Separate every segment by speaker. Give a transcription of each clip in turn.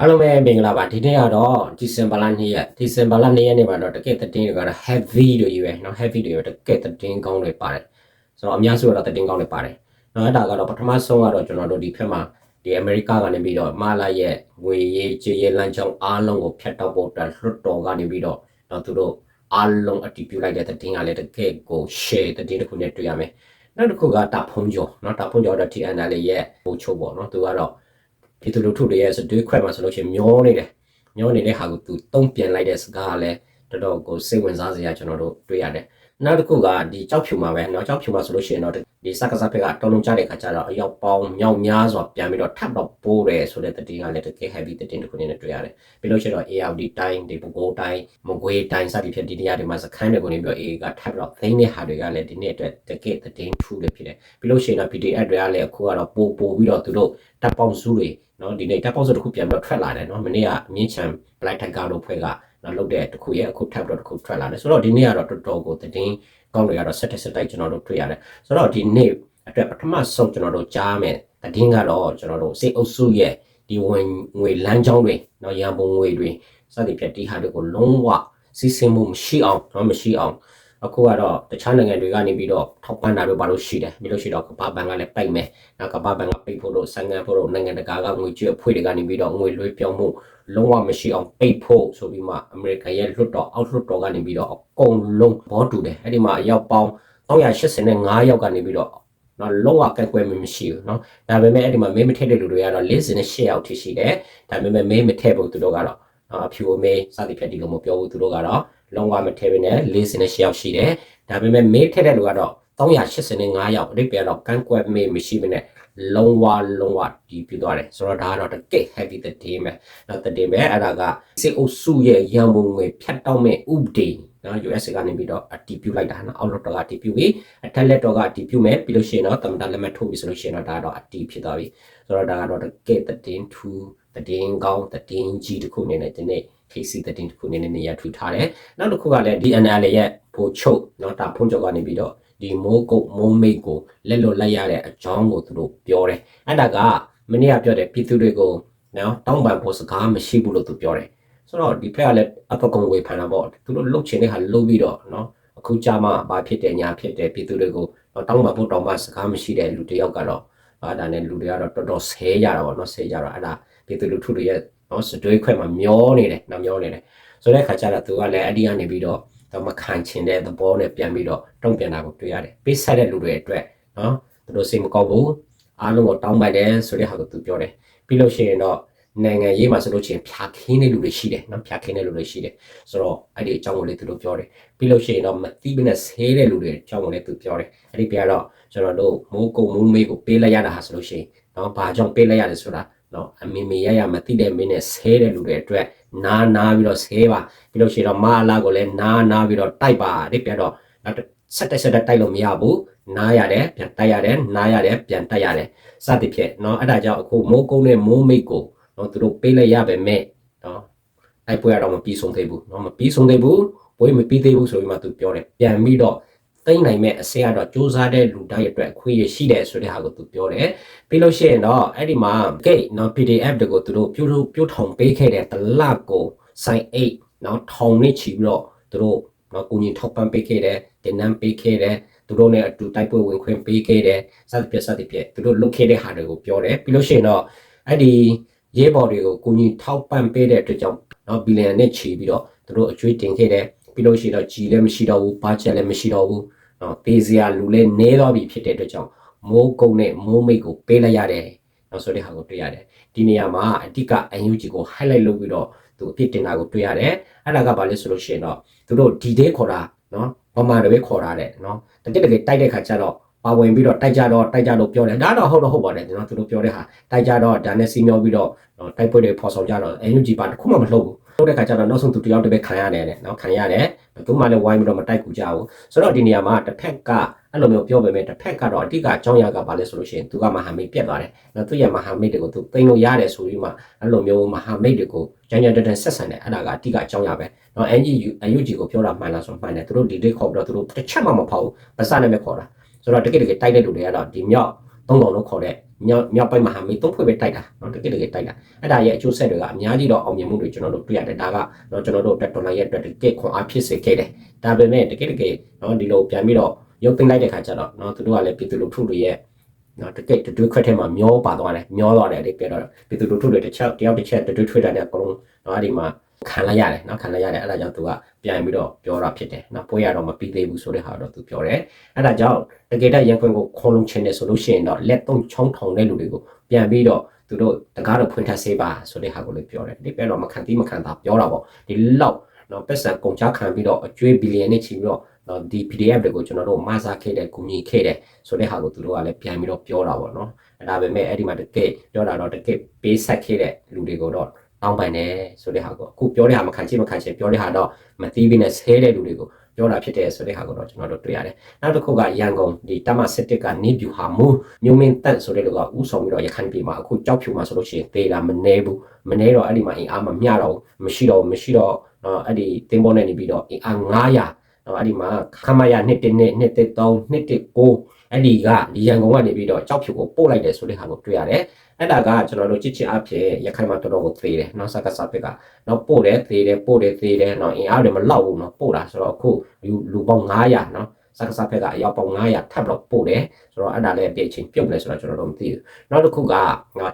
Speaker 1: အားလုံးပဲမင်္ဂလာပါဒီနေ့ကတော့ဒီဇင်ဘာလ2ရက်ဒီဇင်ဘာလ2ရက်နေ့မှာတော့တကယ့်သတင်းတွေကတော့ heavy တွေကြီးပဲเนาะ heavy တွေတကယ့်သတင်းကောင်းတွေပါတယ်ဆိုတော့အများစုကတော့သတင်းကောင်းတွေပါတယ်เนาะအဲ့ဒါကတော့ပထမဆုံးကတော့ကျွန်တော်တို့ဒီဖက်မှာဒီအမေရိကကနေပြီးတော့မာလာရဲ့ငွေရေးကြေးရေးလမ်းကြောင်းအားလုံးကိုဖျက်တော့ဖို့အတွက်လွတ်တော်ကနေပြီးတော့เนาะသူတို့အားလုံးအတည်ပြုလိုက်တဲ့သတင်းကလည်းတကယ့်ကို share သတင်းတစ်ခုနဲ့တွေ့ရမယ်နောက်တစ်ခုကတာဖုံးကျော်เนาะတာဖုံးကျော်တော့ TNL ရဲ့ဟိုချိုးပေါ့เนาะသူကတော့ ပြည်သူလူထုတွေရဲ့စတွေးခွဲမှာဆိုလို့ရှိရင်မျောနေတယ်မျောနေတဲ့ဟာကိုသူတုံ့ပြန်လိုက်တဲ့စကားကလည်းတော်တော်ကိုစိတ်ဝင်စားစရာကျွန်တော်တို့တွေ့ရတယ် နောက်တစ်ခုကဒီကြောက်ဖြူမှာပဲเนาะကြောက်ဖြူမှာဆိုလို့ရှိရင်တော့ဒီစက္ကစဖက်ကတော်လုံးကြတဲ့ခါကျတော့အရောက်ပေါင်းမြောက်များစွာပြန်ပြီးတော့ထပ်တော့ပိုးတယ်ဆိုတဲ့တတိကလည်းတကယ် heavy တတိတစ်ခုနဲ့တွေ့ရတယ်ပြီးလို့ရှိရင်တော့ ARD တိုင်းဒီပကိုးတိုင်းမကွေးတိုင်းစသည်ဖြင့်ဒီနေရာတွေမှာစခန်းတွေကိုနေပြီးတော့ AA ကထပ်တော့သိန်းတဲ့ဟာတွေကလည်းဒီနေ့အတွက်တကယ်တည်င်းထူးတယ်ဖြစ်တယ်ပြီးလို့ရှိရင်တော့ PDF တွေကလည်းအခုကတော့ပို့ပို့ပြီးတော့သူတို့တပ်ပေါင်းစုတွေနော်ဒီနေ့တပ်ပေါင်းစုတစ်ခုပြန်ပြီးတော့ထွက်လာတယ်နော်မနေ့ကအမြင့်ချံ Black Tiger တို့ဖွဲ့က နော်လုတ်တဲ့တစ်ခုရဲ့အခုထပ်တော့တစ်ခုထွက်လာတယ်ဆိုတော့ဒီနေ့ကတော့တော်တော်ကိုတည်င်းကောင်းတွေကတော့ဆက်တက်ဆက်တိုက်ကျွန်တော်တို့တွေ့ရတယ်ဆိုတော့ဒီနေ့အတွက်ပထမဆုံးကျွန်တော်တို့ကြားမယ်တည်င်းကတော့ကျွန်တော်တို့စိတ်အုပ်စုရဲ့ဒီဝင်ငွေလမ်းကြောင်းတွေနော်ရန်ပုံငွေတွေစသည်ဖြင့်ဒီဟာတွေကိုလုံးဝစီးဆင်းမှုမရှိအောင်နော်မရှိအောင်အခုကတော့တခြားနိုင်ငံတွေကနေပြီးတော့ထောက်ပံ့တာတို့ဘာလို့ရှိတယ်ပြီးလို့ရှိတော့ကပ္ပဘန်ကလည်းပိုက်မယ်နောက်ကပ္ပဘန်ကပိတ်ဖို့တို့ဆန်ငံဖို့တို့နိုင်ငံတကာကငွေကြေးအဖွဲ့တွေကနေပြီးတော့ငွေလွှဲပြောင်းမှု လုံးဝမရှိအောင်ပိတ်ဖို့ဆိုပြီးမှအမေရိကန်ရဲ့လွှတ်တော်အောက်လွှတ်တော်ကနေပြီးတော့အကုန်လုံးဘောတူတယ်အဲ့ဒီမှာအယောက်ပေါင်း385ယောက်ကနေပြီးတော့နော်လုံးဝကက်ကွဲမမရှိဘူးနော်ဒါပေမဲ့အဲ့ဒီမှာမေးမထည့်တဲ့လူတွေကတော့58ယောက်ထိရှိတယ်ဒါပေမဲ့မေးမထည့်ဘူးသူတို့ကတော့နော်အဖြူအမေးစသဖြင့်ဒီလိုမျိုးပြောဘူးသူတို့ကတော့လုံးဝမထည့်ဘဲနဲ့58ယောက်ရှိတယ်ဒါပေမဲ့မေးထည့်တဲ့လူကတော့385ယောက်အတိတ်ပြန်တော့ကန့်ကွက်မေးမရှိဘဲနဲ့ လုံးဝလုံးဝဒီပြသွားတယ်ဆိုတော့ဒါကတော့တကယ် heavy တဲ့ day ပဲနော်တဲ့ day ပဲအဲ့ဒါကစစ်အုပ်စုရဲ့ရန်ပုံငွေဖြတ်တောက်မဲ့ဥပဒေနော် US ကနေပြီးတော့အတည်ပြုလိုက်တာနော်အောက်လွှတ်တော်ကအတည်ပြုပြီးအထက်လက်တော်ကအတည်ပြုမယ်ပြီးလို့ရှိရင်တော့သမ္မတလက်မှတ်ထိုးပြီဆိုလို့ရှိရင်တော့ဒါကတော့အတည်ဖြစ်သွားပြီဆိုတော့ဒါကတော့တကယ်တဲ့င်းထူတဲ့င်းကောင်းတဲ့င်းကြီးတစ်ခုအနေနဲ့ဒီနေ့ KC တဲ့င်းတစ်ခုအနေနဲ့နေရာထူထားတယ်နောက်တစ်ခုကလည်း DNL ရဲ့ဖိုးချုပ်နော်ဒါဖုန်းကြော်ကနေပြီးတော့ ဒီမိုးကုတ်မိုးမိတ်ကိုလက်လွတ်လိုက်ရတဲ့အကြောင်းကိုသူတို့ပြောတယ်အဲ့ဒါကမနေ့ကပြောတယ်ပြည်သူတွေကိုနော်တောင်းပန်ဖို့စကားမရှိဘူးလို့သူပြောတယ်ဆိုတော့ဒီဖက်ကလည်းအပကုံဝေဖန်တာပေါ့သူတို့လှုပ်ချင်တဲ့ဟာလှုပ်ပြီးတော့နော်အခုကြမှာဘာဖြစ်တယ်ညာဖြစ်တယ်ပြည်သူတွေကိုတော့တောင်းပန်ဖို့တောင်းပန်စကားမရှိတဲ့လူတယောက်ကတော့အာဒါနဲ့လူတွေကတော့တော်တော်ဆဲကြတာပေါ့နော်ဆဲကြတော့အဲ့ဒါပြည်သူလူထုတွေရဲ့နော်စတွေးခွဲမှာမျောနေတယ်နော်မျောနေတယ်ဆိုတဲ့ခါကျတော့သူကလည်းအဲ့ဒီကနေပြီးတော့ တော့မခံချင်တဲ့သဘောနဲ့ပြန်ပြီးတော့တုံ့ပြန်တာကိုတွေ့ရတယ်ပေးဆက်တဲ့လူတွေအတွက်နော်သူတို့စိတ်မကောက်ဘူးအားလုံးကိုတောင်းပန်တယ်ဆိုတဲ့ဟာကိုသူပြောတယ်ပြီးလို့ရှိရင်တော့နိုင်ငံရေးမှာဆိုလို့ချင်းဖြာခင်းတဲ့လူတွေရှိတယ်နော်ဖြာခင်းတဲ့လူတွေရှိတယ်ဆိုတော့အဲ့ဒီအကြောင်းကိုလည်းသူတို့ပြောတယ်ပြီးလို့ရှိရင်တော့မတိဘနဲ့ဆဲတဲ့လူတွေအကြောင်းကိုလည်းသူပြောတယ်အဲ့ဒီပြတော့ကျွန်တော်တို့မိုးကုံမိုးမေးကိုပေးလိုက်ရတာဟာဆိုလို့ရှိရင်နော်ဘာကြောင့်ပေးလိုက်ရတယ်ဆိုတာ နော်အမေမေရရမသိတဲ့မင်းနဲ့ဆဲတဲ့လူတွေအတွက်နားနားပြီးတော့ဆဲပါပြီးလို့ရှိရင်တော့မာလာကိုလည်းနားနားပြီးတော့တိုက်ပါဒီပြတော့ဆက်တက်ဆက်တက်တိုက်လို့မရဘူးနားရတယ်ပြန်တိုက်ရတယ်နားရတယ်ပြန်တိုက်ရတယ်စသည်ဖြင့်เนาะအဲ့ဒါကြောင့်အခုမိုးကုန်းနဲ့မိုးမိတ်ကိုเนาะသူတို့ပေးလိုက်ရပါမယ်เนาะတိုက်ပွဲတော့မပြီးဆုံးသေးဘူးเนาะမပြီးဆုံးသေးဘူးပွဲမပြီးသေးဘူးဆိုပြီးမှသူပြောတယ်ပြန်ပြီးတော့ သိမ့်နိုင်မဲ့အဆင့်ကတော့စူးစမ်းတဲ့လူတိုင်းအတွက်အခွင့်အရေးရှိတယ်ဆိုတဲ့ဟာကိုသူပြောတယ်ပြီးလို့ရှိရင်တော့အဲ့ဒီမှာ gate နော် PDF တကိုသူတို့ပြုလုပ်ပြုထောင်ပေးခဲ့တဲ့တလကို sign 8နော်ထောင်နဲ့ချီပြီးတော့သူတို့နော်ကိုကြီးထောက်ပံ့ပေးခဲ့တယ်တင်နန်းပေးခဲ့တယ်သူတို့နဲ့အတူတိုက်ပွဲဝင်ခွင့်ပေးခဲ့တယ်စသဖြင့်စသဖြင့်သူတို့လုပ်ခဲ့တဲ့ဟာတွေကိုပြောတယ်ပြီးလို့ရှိရင်တော့အဲ့ဒီရဲဘော်တွေကိုကိုကြီးထောက်ပံ့ပေးတဲ့အတွက်ကြောင့်နော်ဘီလီယံနဲ့ချီပြီးတော့သူတို့အကျွေးတင်ခဲ့တယ်ပြီးလို့ရှိရင်တော့ဂျီလည်းမရှိတော့ဘူးဘာချက်လည်းမရှိတော့ဘူး နော်တေးစရာလူလဲနေတော့ပြီဖြစ်တဲ့အတွက်ကြောင့်မိုးကုံနဲ့မိုးမိတ်ကိုပေးလိုက်ရတယ်နော်ဆိုတဲ့ဟာကိုတွေ့ရတယ်ဒီနေရာမှာအဓိကအန်ယူဂျီကို highlight လုပ်ပြီးတော့သူအပြစ်တင်တာကိုတွေ့ရတယ်အဲ့ဒါကဘာလဲဆိုလို့ရှိရင်တော့သူတို့ဒီဒဲခေါ်တာနော်ဗမာတွေပဲခေါ်တာတဲ့နော်တကယ်တကယ်တိုက်တဲ့ခါကျတော့ပါဝင်ပြီးတော့တိုက်ကြတော့တိုက်ကြလို့ပြောတယ်ဒါတော့ဟုတ်တော့ဟုတ်ပါတယ်ကျွန်တော်သူတို့ပြောတဲ့ဟာတိုက်ကြတော့ဒါနဲ့စီမျောပြီးတော့တိုက်ပွဲတွေဖော်ဆောင်ကြတော့ NUG ပါတခုမှမလှုပ်ဘူး လှုပ်တဲ့ခါကျတော့နောက်ဆုံးသူတယောက်တည်းပဲခံရတယ်တဲ့နော်ခံရတယ်ဘယ်သူမှလည်းဝိုင်းပြီးတော့မတိုက်ကူကြဘူးဆိုတော့ဒီနေရာမှာတစ်ဖက်ကအဲ့လိုမျိုးပြောပေမဲ့တစ်ဖက်ကတော့အဓိကအကြောင်းအရာကဘာလဲဆိုလို့ရှိရင်သူကမဟာမိတ်ပြတ်သွားတယ်။နော်သူရဲ့မဟာမိတ်တွေကိုသူသိမ်းလို့ရတယ်ဆိုပြီးမှအဲ့လိုမျိုးမဟာမိတ်တွေကိုကြမ်းကြမ်းတမ်းတမ်းဆက်ဆံတယ်အဲ့ဒါကအဓိကအကြောင်းအရာပဲ။နော် NGU UG ကိုပြောတာမှန်လားဆိုမှန်တယ်သူတို့ဒီဒိတ်ခေါ်ပြီးတော့သူတို့တစ်ချက်မှမဖောက်ဘူး။ဗစနဲ့ပဲခေါ်တာ။ဆိုတော့တကယ်တကယ်တိုက်တဲ့လူတွေကတော့ဒီမြောက် သုံးတော်လို့ခေါ်တဲ့မြောက်မြောက်ပိုင်းမဟာမိတ်သုံးဖွဲ့ပဲတိုက်တာနော်တကယ်တကယ်တိုက်တာအဲ့ဒါရဲ့အကျိုးဆက်တွေကအများကြီးတော့အောင်မြင်မှုတွေကျွန်တော်တို့တွေ့ရတယ်ဒါကတော့ကျွန်တော်တို့တက်တော်လိုင်းရဲ့အတွက်တကယ်ခွန်အားဖြစ်စေခဲ့တယ်ဒါပေမဲ့တကယ်တကယ်နော်ဒီလိုပြန်ပြီးတော့ရုပ်သိမ်းလိုက်တဲ့ခါကျတော့နော်သူတို့ကလည်းပြည်သူလူထုတွေရဲ့နော်တကယ်တွေးခွက်ထဲမှာမျောပါသွားတယ်မျောသွားတယ်လေပြတော့ပြည်သူလူထုတွေတစ်ချက်တယောက်တစ်ချက်တွေးထွေးတာနဲ့အကုန်လုံးနော်အဲ့ဒီမှာ ခံလိုက်ရတယ်နော်ခံလိုက်ရတယ်အဲ့ဒါကြောင့်သူကပြန်ပြီးတော့ပြောတာဖြစ်တယ်နော်ပွဲရတော့မပြီးသေးဘူးဆိုတဲ့ဟာတော့သူပြောတယ်အဲ့ဒါကြောင့်တကယ်တော့ရန်ခွင်ကိုခေါ်လုံးချင်တယ်ဆိုလို့ရှိရင်တော့လက်သုံးချောင်းထောင်တဲ့လူတွေကိုပြန်ပြီးတော့သူတို့တကားတော့ဖွင့်ထဆေးပါဆိုတဲ့ဟာကိုလည်းပြောတယ်ဒီပြတော့မခံတိမခံတာပြောတာပေါ့ဒီလောက်နော်ပတ်စံကုန်ချခံပြီးတော့အကျွေးဘီလီယံနဲ့ချီပြီးတော့နော်ဒီ PDF တွေကိုကျွန်တော်တို့မဆာခဲ့တဲ့ကူညီခဲ့တဲ့ဆိုတဲ့ဟာကိုသူတို့ကလည်းပြန်ပြီးတော့ပြောတာပေါ့နော်အဲ့ဒါပေမဲ့အဲ့ဒီမှာတကယ်ပြောတာတော့တကယ်ပေးဆက်ခဲ့တဲ့လူတွေကိုတော့ တောင်းပန်တယ်ဆိုတဲ့ဟာကိုအခုပြောတဲ့ဟာမခံချင်မခံချင်ပြောတဲ့ဟာတော့မသိဘဲနဲ့ဆဲတဲ့လူတွေကိုပြောတာဖြစ်တယ်ဆိုတဲ့ဟာကိုတော့ကျွန်တော်တို့တွေ့ရတယ်နောက်တစ်ခုကရန်ကုန်ဒီတမစစ်တစ်ကနေပြူဟာမူမျိုးမင်းတက်ဆိုတဲ့လူကဥဆောင်ပြီးတော့ရခိုင်ပြည်မှာအခုကြောက်ဖြူမှာဆိုလို့ရှိရင်သေတာမနေဘူးမနေတော့အဲ့ဒီမှာအင်အားမမျှတော့ဘူးမရှိတော့ဘူးမရှိတော့နော်အဲ့ဒီတင်းပေါ်နဲ့နေပြီးတော့အင်အား900နော်အဲ့ဒီမှာခမရ1 1 2 2 3 2 9 အဲ့ဒီကဒီရန်ကုန်ကနေပြီးတော့ကြောက်ဖြူကိုပို့လိုက်တယ်ဆိုတဲ့ဟာကိုတွေ့ရတယ်အဲ့ဒါကကျွန်တော်တို့ကြည့်ချင်အဖြစ်ရခိုင်မှာတော်တော်ကိုသေးတယ်နော်စကားစပစ်ကနော်ပို့တယ်သေးတယ်ပို့တယ်သေးတယ်နော်အင်အားတွေမလောက်ဘူးနော်ပို့တာဆိုတော့အခုလူလူပေါင်း900နော် စကားစပစ်ကအရောက်ပေါင်း900ထပ်တော့ပို့တယ်ဆိုတော့အဲ့ဒါလည်းအပြည့်ချင်းပြုတ်လဲဆိုတော့ကျွန်တော်တို့မသိဘူးနောက်တစ်ခုက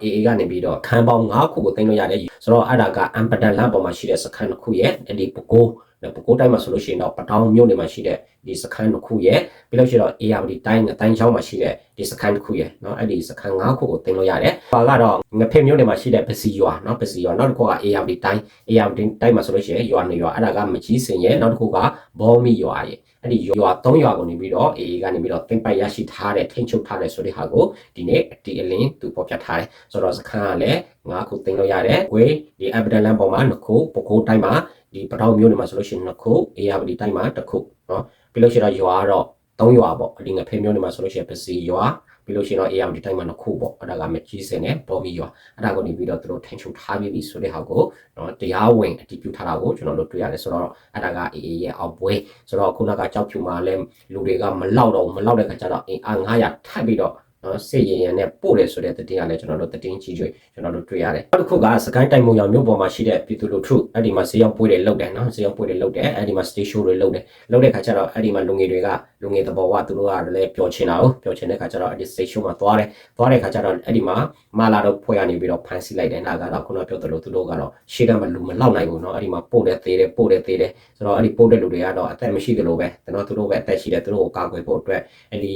Speaker 1: AA ကနေပြီးတော့ခံပေါင်း9ခုကိုတင်လို့ရတယ်ဆိုတော့အဲ့ဒါကအမ်ပဒန်လန်ပေါ်မှာရှိတဲ့စခန်းတစ်ခုရဲ့အဲ့ဒီပကိုးပဲကိုတိုင်းမှာဆိုလို့ရှိရင်တော့ပတောင်မြို့နယ်မှာရှိတဲ့ဒီစခန်းတစ်ခုရဲ့ပြီးလို့ရှိရင်တော့ ARD တိုင်းအတိုင်းချောင်းမှာရှိတဲ့ဒီစခန်းတစ်ခုရဲ့เนาะအဲ့ဒီစခန်း၅ခုကိုတင်လို့ရတယ်။ပါကတော့ငဖက်မြို့နယ်မှာရှိတဲ့ပစီရွာเนาะပစီရွာနောက်တစ်ခုက ARD တိုင်း ARD တိုင်းမှာဆိုလို့ရှိရင်ရွာနေရွာအဲ့ဒါကမကြီးစင်ရဲ့နောက်တစ်ခုကဘောမီရွာရဲ့ အဲ့ဒီရွာ၃ရွာကိုနေပြီးတော့ AA ကနေပြီးတော့တင်ပိုက်ရရှိထားတဲ့ထိန်းချုပ်ထားတဲ့ဆိုတဲ့ဟာကိုဒီနေ့ဒီအလင်းသူပေါ်ပြထားတယ်ဆိုတော့စခန်းကလည်း၅ခုတင်လို့ရတယ်။ဝေးဒီ Abdul Land ပေါ်မှာနှစ်ခုပကိုးတိုင်းမှာဒီပထောင်မျိုးနေမှာဆိုလို့ရှိရင်နှစ်ခုအေယာပဒီတိုင်းမှာတစ်ခုเนาะပြီးလို့ရှိရင်တော့ရွာကတော့၃ရွာပေါ့ဒီငဖေမျိုးနေမှာဆိုလို့ရှိရင်ပစီရွာ ပြီးလို့ရှိရင်တော့ AR ဒီတိုင်းမှာနှစ်ခုပေါ့အဲ့ဒါကမကြီးစင်နဲ့ဘောမီရောအဲ့ဒါကိုနေပြီးတော့သူတို့ထင်ချုပ်ထားပြီးပြီဆိုတဲ့ဟာကိုနော်တရားဝင်အတည်ပြုထားတာကိုကျွန်တော်တို့တွေ့ရတယ်ဆိုတော့အဲ့ဒါက AA ရဲ့အောင်ပွဲဆိုတော့ခုနကကြောက်ဖြူမှာလဲလူတွေကမလောက်တော့မလောက်တဲ့ခါကျတော့အင်အား900ထပ်ပြီးတော့ နော်စေရရနဲ့ပို့တယ်ဆိုတဲ့တည်င်းကလည်းကျွန်တော်တို့တည်င်းကြီးကျွေးကျွန်တော်တို့တွေ့ရတယ်နောက်တစ်ခုကစကိုင်းတိုင်မုံရောင်မြို့ပေါ်မှာရှိတဲ့ပြည်သူလူထုအဲ့ဒီမှာဈေးရောက်ပွေးတွေလုပ်တယ်နော်ဈေးရောက်ပွေးတွေလုပ်တယ်အဲ့ဒီမှာ stage show တွေလုပ်တယ်လုပ်တဲ့ခါကျတော့အဲ့ဒီမှာလူငယ်တွေကလူငယ်သဘောကသူတို့ကလည်းပျော်ချင်တာ哦ပျော်ချင်တဲ့ခါကျတော့အဲ့ဒီ stage show မှာသွားတယ်သွားတဲ့ခါကျတော့အဲ့ဒီမှာမာလာတော့ဖွဲ့ရနေပြီးတော့ဖန်ဆီးလိုက်တယ်နာကတော့ခုနပြောသလိုသူတို့ကတော့ရှေ့ကမှလူမလောက်နိုင်ဘူးနော်အဲ့ဒီမှာပို့တယ်သေးတယ်ပို့တယ်သေးတယ်ဆိုတော့အဲ့ဒီပို့တဲ့လူတွေကတော့အသက်မရှိသလိုပဲကျွန်တော်သူတို့ပဲအသက်ရှိတယ်သူတို့ကိုကာကွယ်ဖို့အတွက်အဲ့ဒီ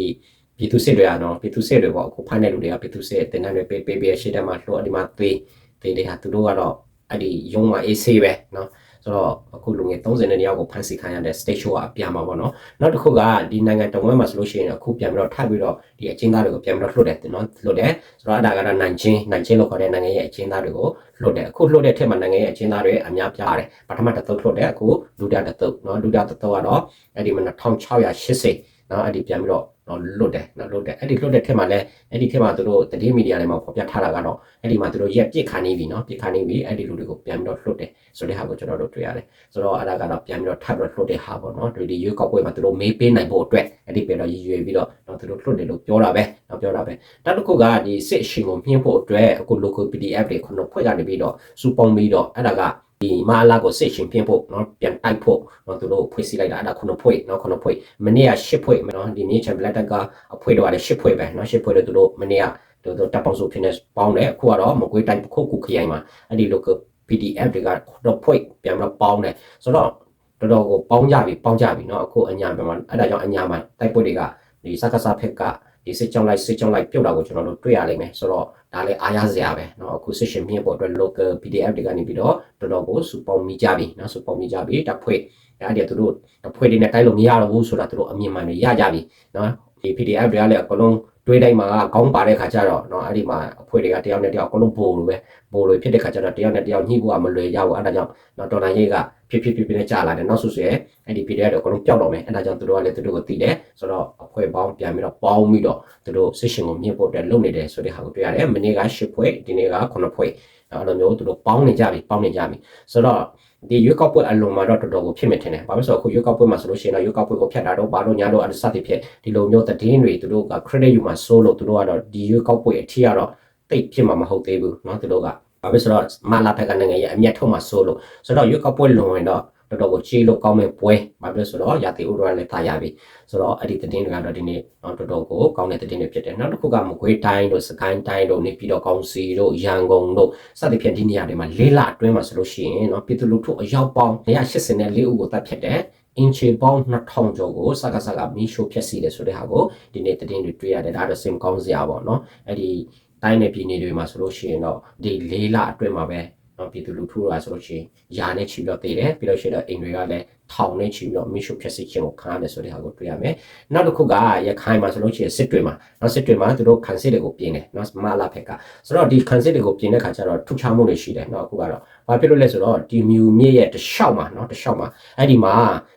Speaker 1: ပြည်သူစစ်တွေကနော်ပြည်သူစစ်တွေပေါ့အခုဖမ်းတဲ့လူတွေကပြည်သူစစ်တင်တဲ့တွေပေးပေးပေးရှေ့တက်မှာလှုပ်အဒီမှာသွေးသွေးတွေကသူတို့ကတော့အဲ့ဒီရုံးမှာအေးဆေးပဲနော်ဆိုတော့အခုလူငယ်30နှစ်ယောက်ကိုဖန်ဆီးခံရတဲ့ stage show ကအပြာမှာပေါ့နော်နောက်တစ်ခုကဒီနိုင်ငံတော်ဝင်မှာဆိုလို့ရှိရင်အခုပြန်ပြီးတော့ထပ်ပြီးတော့ဒီအချင်းသားတွေကိုပြန်ပြီးတော့လွှတ်တယ်နော်လွှတ်တယ်ဆိုတော့အဲ့ဒါကတော့နိုင်ချင်းနိုင်ချင်းလို့ခေါ်တဲ့နိုင်ငံရဲ့အချင်းသားတွေကိုလွှတ်တယ်အခုလွှတ်တဲ့ထက်မှာနိုင်ငံရဲ့အချင်းသားတွေအများပြားတယ်ပထမတစ်သုတ်လွှတ်တယ်အခုဒုတိယတစ်သုတ်နော်ဒုတိယတစ်သုတ်ကတော့အဲ့ဒီမှာ1680နော်အဲ့ဒီပြန်ပြီးတော့ နော်လွတ်တယ်နော်လွတ်တယ်အဲ့ဒီလွတ်တဲ့ထက်မှာလည်းအဲ့ဒီထက်မှာသူတို့တတိမီဒီယာတွေမှာဖော်ပြထားတာကတော့အဲ့ဒီမှာသူတို့ရက်ပြစ်ခါနေပြီနော်ပြစ်ခါနေပြီအဲ့ဒီလူတွေကိုပြန်ပြီးတော့လွတ်တယ်ဆိုတဲ့ဟာကိုကျွန်တော်တို့တွေ့ရတယ်ဆိုတော့အဲ့ဒါကတော့ပြန်ပြီးတော့ထပ်ပြီးတော့လွတ်တဲ့ဟာပေါ့နော်ဒီရွေးကောက်ပွဲမှာသူတို့မေးပေးနိုင်ဖို့အတွက်အဲ့ဒီပြန်တော့ရည်ရွယ်ပြီးတော့နော်သူတို့လွတ်တယ်လို့ပြောတာပဲနော်ပြောတာပဲနောက်တစ်ခုကဒီစစ်ရှင်ကိုမြှင့်ဖို့အတွက်အခု local PDF တွေခုနဖွဲ့ကနေပြီးတော့စူပုံပြီးတော့အဲ့ဒါက ဒီမာလာကိုစစ်ရှင်ပြင်ဖို့เนาะပြန်တိုက်ဖို့เนาะသူတို့ဖွဲ့စည်းလိုက်တာအဲ့ဒါခုနဖွဲ့เนาะခုနဖွဲ့မနေ့ကရှစ်ဖွဲ့เนาะဒီနေ့ချန်ပီယံကအဖွဲ့တော့လည်းရှစ်ဖွဲ့ပဲเนาะရှစ်ဖွဲ့လို့သူတို့မနေ့ကသူတို့တပ်ပေါင်းစုဖြစ်နေပေါင်းတယ်အခုကတော့မကွေးတိုင်းခုခုခရိုင်မှာအဲ့ဒီ local PDF တွေကတော့ဖွဲ့ပြန်ပြီးတော့ပေါင်းတယ်ဆိုတော့တော်တော်ကိုပေါင်းကြပြီပေါင်းကြပြီเนาะအခုအညာမှာအဲ့ဒါကြောင့်အညာမှာတိုက်ပွဲတွေကဒီစကားစားဖက်က ဒီစစ်ကြောင်းလိုက်စစ်ကြောင်းလိုက်ပြုတ်တာကိုကျွန်တော်တို့တွေ့ရလိမ့်မယ်ဆိုတော့ဒါလည်းအားရစရာပဲเนาะအခု session မြင့်ဖို့အတွက် local PDF တွေကနေပြီးတော့တော်တော်ကိုစူပေါင်းမိကြပြီเนาะစူပေါင်းမိကြပြီတပ်ဖွဲ့အဲ့ဒီသူတို့တပ်ဖွဲ့တွေနဲ့တိုက်လို့မရတော့ဘူးဆိုတာသူတို့အမြင်မှန်တွေရကြပြီเนาะဒီ PDF တွေကလည်းအကုန်လုံး တွေးတိုင်းမှာကောင်းပါတဲ့ခါကျတော့เนาะအဲ့ဒီမှာအဖွဲ့တွေကတယောက်နဲ့တယောက်အကုန်လုံးဘိုးလိုပဲဘိုးလိုဖြစ်တဲ့ခါကျတော့တယောက်နဲ့တယောက်ညှိဖို့ကမလွယ်ရဘူးအဲ့ဒါကြောင့်เนาะတော်လိုင်းရေးကဖြစ်ဖြစ်ဖြစ်ဖြစ်နဲ့ကြာလာတယ်နောက်ဆိုရင်အဲ့ဒီ PDF တွေအကုန်လုံးပျောက်တော့မယ်အဲ့ဒါကြောင့်သူတို့ကလည်းသူတို့ကိုတည်တယ်ဆိုတော့အဖွဲ့ပေါင်းပြန်ပြီးတော့ပေါင်းပြီးတော့သူတို့ session ကိုမြင့်ဖို့အတွက်လုပ်နေတယ်ဆိုတဲ့ဟာကိုတွေ့ရတယ်မနေ့က10ဖွဲ့ဒီနေ့က9ဖွဲ့ အဲ့လိုမျိုးသူတို့ပေါင်းနေကြပြီပေါင်းနေကြပြီဆိုတော့ ဒီရွေးကောက်ပွဲအလုံးမှာတော့တော်တော်ကိုဖြစ်မယ်ထင်တယ်။ဘာလို့လဲဆိုတော့အခုရွေးကောက်ပွဲမှာဆိုလို့ရှိရင်တော့ရွေးကောက်ပွဲကိုဖျက်တာတော့ဘာလို့ညာတော့အစတိဖြစ်ဒီလိုမျိုးသတင်းတွေသူတို့က credit ယူမှာစိုးလို့သူတို့ကတော့ဒီရွေးကောက်ပွဲအထီးကတော့တိတ်ဖြစ်မှာမဟုတ်သေးဘူးเนาะသူတို့ကဘာဖြစ်ဆိုတော့မလာဖက်ကနိုင်ငံရဲ့အမျက်ထုတ်မှာစိုးလို့ဆိုတော့ရွေးကောက်ပွဲလွန်ရင်တော့ တော်တော်ကိုချေးလို့ကောင်းမဲ့ပွဲဘာဖြစ်လဲဆိုတော့ရာသီဥတုရလည်းသာရပြီဆိုတော့အဲ့ဒီသတင်းတွေကတော့ဒီနေ့တော့တော်တော်ကိုကောင်းတဲ့သတင်းတွေဖြစ်တယ်နောက်တစ်ခုကမကွေးတိုင်းတို့စကိုင်းတိုင်းတို့နေပြည်တော်ကောင်းစီတို့ရန်ကုန်တို့စသဖြင့်ဒီနေရာတွေမှာလေးလအတွင်းမှာဆိုလို့ရှိရင်နော်ပြည်သူလူထုအယောက်ပေါင်း184ဦးကိုတပ်ဖြတ်တယ်အင်ချီပေါင်း2000ကျော်ကိုစကားစကားမီးရှို့ဖျက်ဆီးတယ်ဆိုတဲ့ဟာကိုဒီနေ့သတင်းတွေတွေ့ရတယ်ဒါတော့စင်ကောင်းစရာပေါ့နော်အဲ့ဒီတိုင်းနယ်ပြည်နယ်တွေမှာဆိုလို့ရှိရင်တော့ဒီလေးလအတွင်းမှာပဲ နော်ပြည်သူလူထုကဆိုလို့ရှိရင်ယာနဲ့ချီတော့တည်တယ်ပြီးလို့ရှိရင်တော့အိမ်တွေကလည်းထောင်နဲ့ချီပြီးတော့မီးရှို့ဖျက်ဆီးခြင်းကိုခံရတယ်ဆိုတဲ့ဟာကိုတွေ့ရမယ်နောက်တစ်ခုကရခိုင်မှာဆိုလို့ရှိရင်စစ်တွေမှာနော်စစ်တွေမှာသူတို့ခံစစ်တွေကိုပြင်တယ်နော်မလာဖက်ကဆိုတော့ဒီခံစစ်တွေကိုပြင်တဲ့ခါကျတော့ထူခြားမှုတွေရှိတယ်နော်အခုကတော့ဘာဖြစ်လို့လဲဆိုတော့ဒီမြူမြစ်ရဲ့တစ်လျှောက်မှာနော်တစ်လျှောက်မှာအဲ့ဒီမှာ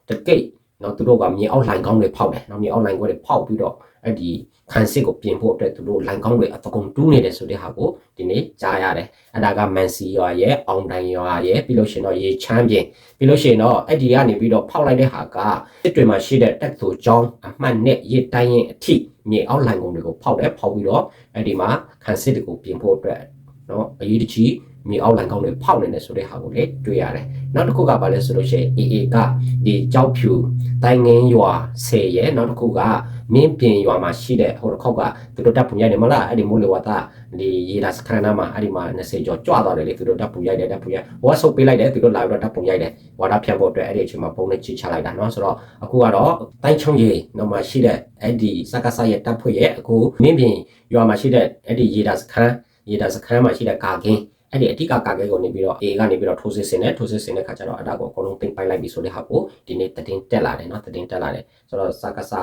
Speaker 1: တကိတ်နော်သူတို့ကမြေအောက်လိုင်ကောင်းတွေဖောက်တယ်နော်မြေအောက်လိုင်ကွဲတွေဖောက်ပြီးတော့အဲ့ဒီ ခံစစ်ကိုပြင်ဖို့အတွက်သူတို့လိုင်ကောင်းတွေအတကုံတူးနေတယ်ဆိုတဲ့ဟာကိုဒီနေ့ကြားရတယ်အဲ့ဒါကမန်စီရွာရဲ့အောင်တိုင်ရွာရဲ့ပြီးလို့ရှိရင်တော့ရေချမ်းပြင်ပြီးလို့ရှိရင်တော့အဲ့ဒီကနေပြီးတော့ဖောက်လိုက်တဲ့ဟာကစစ်တွေမှာရှိတဲ့တက်သူကျောင်းအမှတ်နဲ့ရေတိုင်းရင်အထိမြေအောက်လိုင်ကုန်းတွေကိုဖောက်တယ်ဖောက်ပြီးတော့အဲ့ဒီမှာခံစစ်တွေကိုပြင်ဖို့အတွက်နော်အရေးတကြီးမြေအောက်လိုင်ကောင်းတွေဖောက်နေတယ်ဆိုတဲ့ဟာကိုလည်းတွေ့ရတယ်နောက်တစ်ခုကဘာလဲဆိုလို့ရှိရင် AA ကဒီကြောက်ဖြူတိုင်းငင်းရွာ10ရဲ့နောက်တစ်ခုက မင်းပြင်ရွာမှာရှိတဲ့ဟိုတစ်ခေါက်ကသူတို့တပ်ပုံရိုက်နေမလားအဲ့ဒီမိုးလေဝသဒီရေဒါစခန်းနာမှာအဲ့ဒီမှာ20ကျော်ကြွသွားတယ်လေသူတို့တပ်ပုံရိုက်တယ်တပ်ပုံရိုက်ဟိုကဆုပ်ပေးလိုက်တယ်သူတို့လာပြီးတော့တပ်ပုံရိုက်တယ်ဝါဒဖြန့်ဖို့အတွက်အဲ့ဒီအချိန်မှာပုံနဲ့ချီချလိုက်တာเนาะဆိုတော့အခုကတော့တိုင်းချုံကြီးနော်မှာရှိတဲ့အဲ့ဒီစကားဆရဲ့တပ်ဖွဲ့ရဲ့အခုမင်းပြင်ရွာမှာရှိတဲ့အဲ့ဒီရေဒါစခန်းရေဒါစခန်းမှာရှိတဲ့ကာကင်းအဲ့ဒီအတိကကာကဲကိုနေပြီးတော့ A ကနေပြီးတော့ထိုးစစ်ဆင်တယ်ထိုးစစ်ဆင်တဲ့ခါကျတော့အတာကိုအကုန်လုံးတင်ပိုက်လိုက်ပြီဆိုတဲ့ဟာကိုဒီနေ့တည်င်းတက်လာတယ်เนาะတည်င်းတက်လာတယ်ဆိုတော့စကားဆ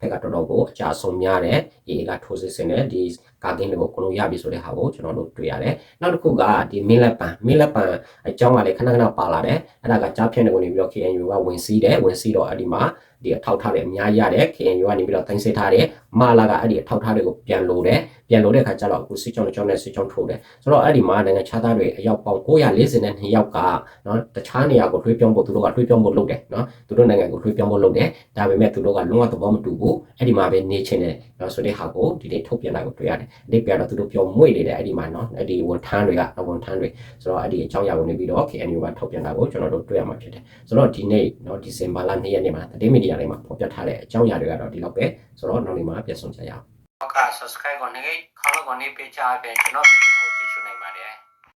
Speaker 1: ဖက်ကတော်တော်ကိုအကြဆုံးများတယ် A ကထိုးစစ်ဆင်တယ်ဒီ ကာကင်းတွေကိုအကုန်လုံးရပြီဆိုတဲ့ဟာကိုကျွန်တော်တို့တွေ့ရတယ်နောက်တစ်ခုကဒီမင်းလက်ပံမင်းလက်ပံအကြောင်းကလည်းခဏခဏပါလာတယ်အဲ့ဒါကကြားဖြန့်တွေကိုနေပြီးတော့ KNU ကဝင်စီးတယ်ဝင်စီးတော့အဲ့ဒီမှာဒီအထောက်ထားတွေအများကြီးရတယ် KNU ကနေပြီးတော့တင်စစ်ထားတယ်မလာကအဲ့ဒီအထောက်ထားတွေကိုပြန်လို့တယ်ပြန်လို့တဲ့ခါကျတော့အခုစစ်ကြောင်းတစ်ကြောင်းနဲ့စစ်ကြောင်းထိုးတယ်ဆိုတော့အဲ့ဒီမှာနိုင်ငံခြားသားတွေအယောက်ပေါင်း942ယောက်ကနော်တခြားနေရာကိုထွေးပြောင်းဖို့သူတို့ကထွေးပြောင်းဖို့လုပ်တယ်နော်သူတို့နိုင်ငံကိုထွေးပြောင်းဖို့လုပ်တယ်ဒါပေမဲ့သူတို့ကလုံးဝသဘောမတူဘူးအဲ့ဒီမှာပဲနေချင်တယ်နော်ဆိုတဲ့ဟာကိုဒီနေ့ထုတ်ပြန်တာကိုတွေ့ရတယ်အတိတ်ကတော့သူတို့ပြောမွေ့နေတယ်အဲ့ဒီမှာနော်အဲ့ဒီဝန်ထမ်းတွေကဝန်ထမ်းတွေဆိုတော့အဲ့ဒီအကြောင်းအရာကိုနေပြီးတော့ KNU ကထုတ်ပြန်တာကိုကျွန်တော်တို့တွေ့ရမှာဖြစ်တယ်ဆိုတော့ဒီနေ့နော်ဒီဇင်ဘာလ2ရက်နေ့မှာသတင်းမီဒီယာတွေမှာဖော်ပြထားတဲ့အကြောင်းအရာတွေကတော့ဒီလောက်ပဲဆိုတော့နောက်နေ့မှာပြန်ဆောင်ကြရအောင်
Speaker 2: ဟုတ်က subscribe ကိုနေခေါင်းကိုနေပေးချပေးကျွန်တော်ဗီဒီယို